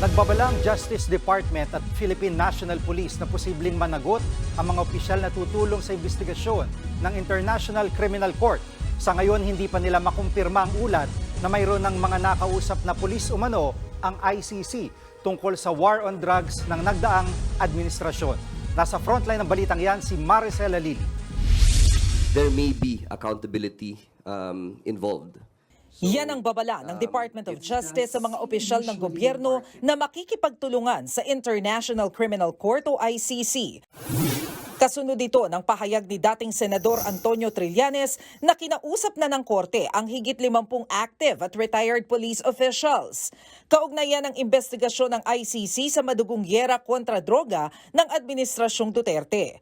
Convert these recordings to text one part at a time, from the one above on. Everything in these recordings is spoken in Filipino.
Nagbabalang Justice Department at Philippine National Police na posibleng managot ang mga opisyal na tutulong sa investigasyon ng International Criminal Court. Sa ngayon, hindi pa nila makumpirma ang ulat na mayroon ng mga nakausap na pulis umano ang ICC tungkol sa war on drugs ng nagdaang administrasyon. Nasa frontline ng balitang yan si Maricel Alili. there may be accountability um, involved. Yan ang babala ng Department of Justice sa mga opisyal ng gobyerno na makikipagtulungan sa International Criminal Court o ICC. Kasunod ito ng pahayag ni dating Senador Antonio Trillanes na kinausap na ng korte ang higit 50 active at retired police officials. Kaugnayan ng investigasyon ng ICC sa madugong yera kontra droga ng Administrasyong Duterte.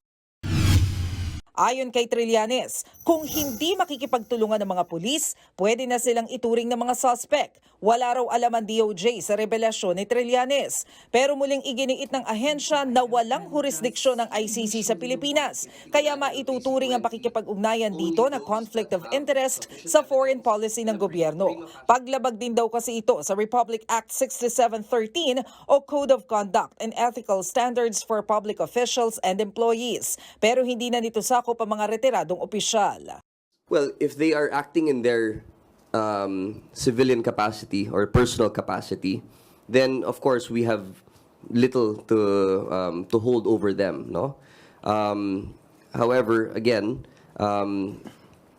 Ayon kay Trillanes, kung hindi makikipagtulungan ng mga pulis, pwede na silang ituring ng mga suspect. Wala raw alaman DOJ sa revelasyon ni Trillanes. Pero muling iginiit ng ahensya na walang jurisdiksyon ng ICC sa Pilipinas. Kaya maituturing ang pakikipag-ugnayan dito na conflict of interest sa foreign policy ng gobyerno. Paglabag din daw kasi ito sa Republic Act 6713 o Code of Conduct and Ethical Standards for Public Officials and Employees. Pero hindi na nito sakop ang mga retiradong opisyal. Well, if they are acting in their um, civilian capacity or personal capacity, then of course we have little to um, to hold over them. No. Um, however, again, um,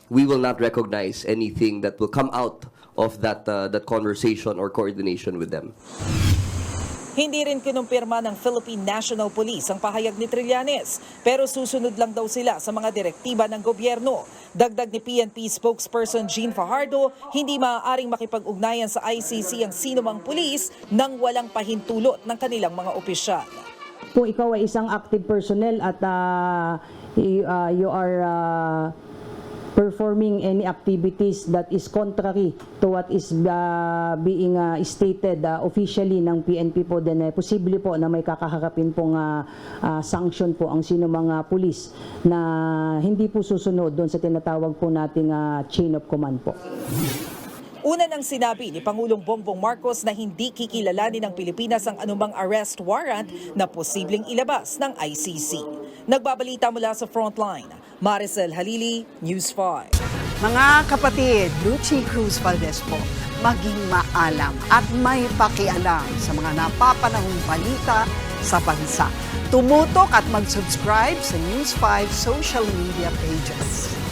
we will not recognize anything that will come out of that uh, that conversation or coordination with them. Hindi rin kinumpirma ng Philippine National Police ang pahayag ni Trillanes, pero susunod lang daw sila sa mga direktiba ng gobyerno. Dagdag ni PNP spokesperson Jean Fajardo, hindi maaaring makipag-ugnayan sa ICC ang sinumang pulis nang walang pahintulot ng kanilang mga opisyal. kung ikaw ay isang active personnel at ah, y- ah, you are ah, performing any activities that is contrary to what is ah, being ah, stated ah, officially ng PNP po then eh, posible po na may kakaharapin pong ah, ah, sanction po ang sino mga pulis na hindi po susunod doon sa tinatawag po nating ah, chain of command po. Una nang sinabi ni Pangulong Bongbong Marcos na hindi kikilalanin ng Pilipinas ang anumang arrest warrant na posibleng ilabas ng ICC. Nagbabalita mula sa Frontline, Maricel Halili, News 5. Mga kapatid, Lucy Cruz Valdez po, maging maalam at may pakialam sa mga napapanahong balita sa bansa. Tumutok at mag-subscribe sa News 5 social media pages.